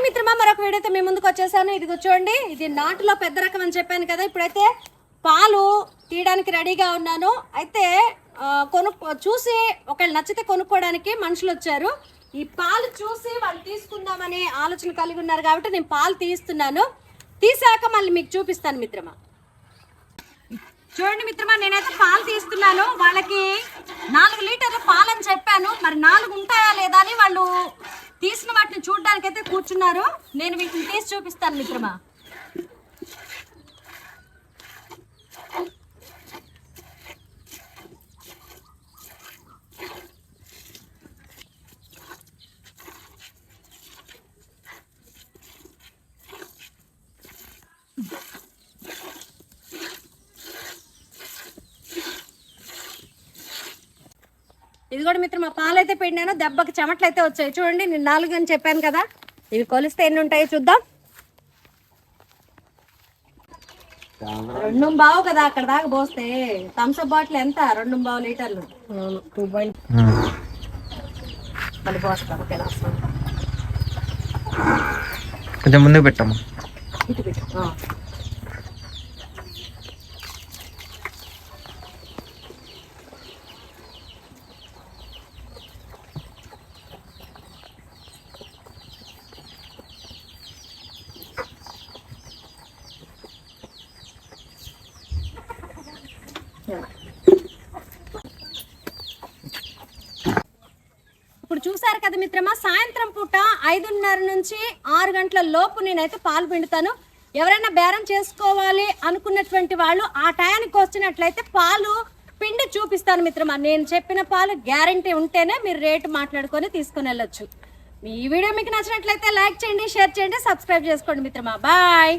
Hi మిత్రమా మరొక వీడియోతో మీ ముందుకు వచ్చేసాను. ఇది చూడండి ఇది నాటులో పెద్ద రకం అని చెప్పాను కదా. ఇప్పుడైతే పాలు తీయడానికి రెడీగా ఉన్నాను. అయితే కొను చూసి ఒకవేళ నచ్చితే కొనుక్కోవడానికి మనుషులు వచ్చారు. ఈ పాలు చూసి వాళ్ళు తీసుకుందామనే ఆలోచన కలిగి ఉన్నారు కాబట్టి నేను పాలు తీస్తున్నాను తీసాక మళ్ళీ మీకు చూపిస్తాను మిత్రమా. చూడండి మిత్రమా నేనైతే పాలు తీస్తున్నాను. వాళ్ళకి నాలుగు లీటర్ల పాలు అని చెప్పాను. మరి నాలుగు ఉంటాయా లేదా అని వాళ్ళు తీసిన వాటిని చూడడానికి అయితే కూర్చున్నారు. నేను వీటిని తీసి చూపిస్తాను మిత్రమా? ఇది కూడా మిత్రమా పాలు అయితే పిండాను దెబ్బకి చెమటలు అయితే వచ్చాయి. చూడండి నేను నాలుగు అని చెప్పాను కదా. ఇవి కొలిస్తే ఎన్ని ఉంటాయో చూద్దాం. రెండు బావు కదా అక్కడ దాకా పోస్తే. థమ్స్అప్ బాటిల్ ఎంత? రెండు బావు లీటర్లు. టూ పాయింట్ మళ్ళీ పోస్తాం కొంచెం ముందుకు పెట్టమ్మా. ఇటు పెట్టు. ఇప్పుడు చూసారు కదా మిత్రమా సాయంత్రం పూట ఐదున్నర నుంచి ఆరు గంటల లోపు నేనైతే పాలు పిండుతాను. ఎవరైనా బేరం చేసుకోవాలి అనుకున్నటువంటి వాళ్ళు ఆ టయానికి వచ్చినట్లయితే పాలు పిండి చూపిస్తాను మిత్రమా. నేను చెప్పిన పాలు గ్యారంటీ ఉంటేనే మీరు రేటు మాట్లాడుకొని తీసుకొని వెళ్ళొచ్చు. మీ ఈ వీడియో మీకు నచ్చినట్లయితే లైక్ చేయండి షేర్ చేయండి సబ్స్క్రైబ్ చేసుకోండి మిత్రమా. బాయ్.